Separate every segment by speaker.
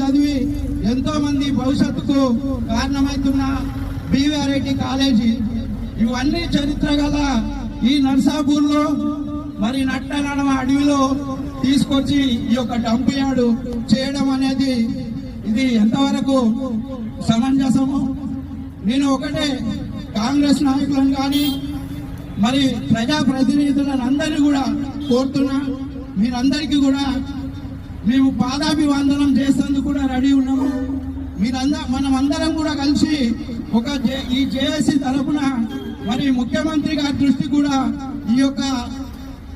Speaker 1: చదివి ఎంతో మంది భవిష్యత్తుకు కారణమవుతున్న బీవీఆర్ఐటి కాలేజీ. ఇవన్నీ చరిత్ర గల ఈ నర్సాపూర్లో మరి నట్ట నడమ అడవిలో తీసుకొచ్చి ఈ యొక్క డంప్ యార్డు చేయడం అనేది ఇది ఎంతవరకు సమంజసము? నేను ఒకటే కాంగ్రెస్ నాయకులను కానీ మరి ప్రజా ప్రతినిధులను అందరినీ కూడా కోరుతున్నా. మీరందరికీ కూడా మేము పాదాభివందనం చేసేందుకు కూడా రెడీ ఉన్నాము. మీరందరూ మనం అందరం కూడా కలిసి ఒక జే- ఈ జేఏసీ తరపున మరి ముఖ్యమంత్రి గారి దృష్టి కూడా ఈ యొక్క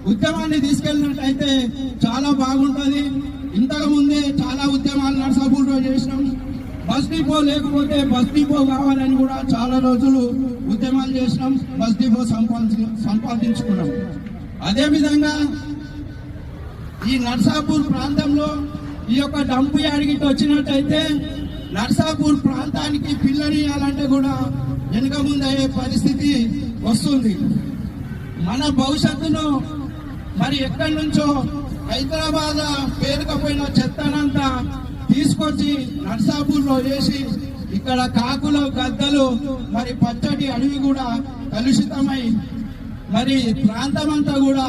Speaker 1: ఉద్యమాన్ని తీసుకెళ్ళినట్టయితే చాలా బాగుంటుంది. ఇంతకు ముందే చాలా ఉద్యమాలు నర్సాపూర్లో చేసినాం. బస్ డిపో లేకపోతే బస్ డిపో కావాలని కూడా చాలా రోజులు ఉద్యమాలు చేసినాం. బస్ డిపో సంపాదించు సంపాదించుకున్నాం. అదేవిధంగా ఈ నర్సాపూర్ ప్రాంతంలో ఈ యొక్క డంపు యాడికి వచ్చినట్టయితే నర్సాపూర్ ప్రాంతానికి పిల్లనియాలంటే కూడా వెనుక ముందయ్యే పరిస్థితి వస్తుంది. మన భవిష్యత్తును మరి ఎక్కడి నుంచో హైదరాబాద్ పేరుకపోయిన చెత్తనంతా తీసుకొచ్చి నర్సాపూర్లో వేసి ఇక్కడ కాకులు గద్దలు మరి పచ్చటి అడవి కూడా కలుషితమై మరి ప్రాంతమంతా కూడా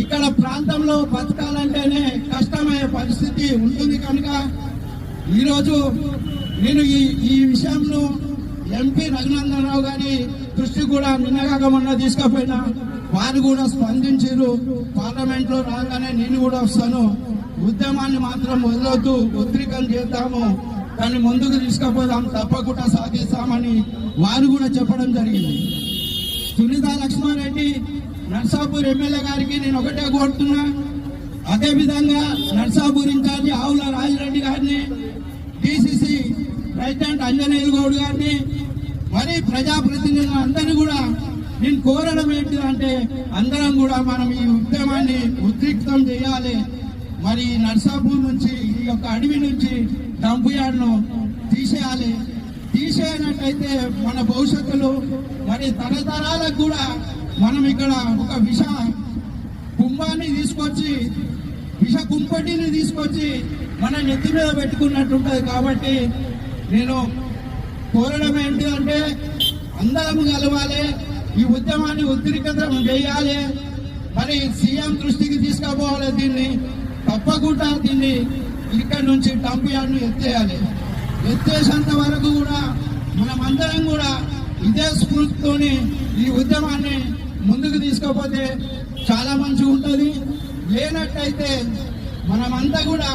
Speaker 1: ఇక్కడ ప్రాంతంలో బతకాలంటేనే కష్టమయ్యే పరిస్థితి ఉంటుంది కనుక ఈరోజు నేను ఈ ఈ విషయంలో ఎంపీ రఘునందనరావు గారి దృష్టి కూడా నిన్నగాక మొన్న తీసుకుపోయినా వారు కూడా స్పందించారు. పార్లమెంట్లో రాగానే నేను కూడా వస్తాను. ఉద్యమాన్ని మాత్రం వదలొద్దు ఉద్రికం చేద్దాము. దాన్ని ముందుకు తీసుకుపోదాం తప్పకుండా సాధిస్తామని వారు కూడా చెప్పడం జరిగింది. సునీత లక్ష్మారెడ్డి నర్సాపూర్ ఎమ్మెల్యే గారికి నేను ఒకటే కోరుతున్నా. అదేవిధంగా నర్సాపూర్ ఇన్ఛార్జి ఆవుల రాజిరెడ్డి గారిని డిసిసి ప్రెసిడెంట్ అంజనేయులు గౌడ్ గారిని మరి ప్రజాప్రతినిధులు అందరినీ కూడా నేను కోరడం ఏంటిదంటే అందరం కూడా మనం ఈ ఉద్యమాన్ని ఉద్రిక్తం చేయాలి. మరి నర్సాపూర్ నుంచి ఈ యొక్క అడవి నుంచి డంపు యార్డ్ను తీసేయాలి. తీసేయనట్టయితే మన భవిష్యత్తులో మరి తరతరాలకు కూడా మనం ఇక్కడ ఒక విష కుంభాన్ని తీసుకొచ్చి విష కుంపటిని తీసుకొచ్చి మన నెత్తి మీద పెట్టుకున్నట్టు ఉంటుంది కాబట్టి నేను కోరడం ఏంటి అంటే అందరం కలవాలి ఈ ఉద్యమాన్ని ఉద్రిక్తం చేయాలి మరి సీఎం దృష్టికి తీసుకుపోవాలి దీన్ని తప్పకుండా దీన్ని ఇక్కడ నుంచి డంప్ ఎత్తేయాలి. ఎత్తేసేంత వరకు కూడా ఇదే స్ఫూర్తితోని ఈ ఉద్యమాన్ని ముందుకు తీసుకోపోతే చాలా మంచిగా ఉంటుంది లేనట్టయితే మనమంతా కూడా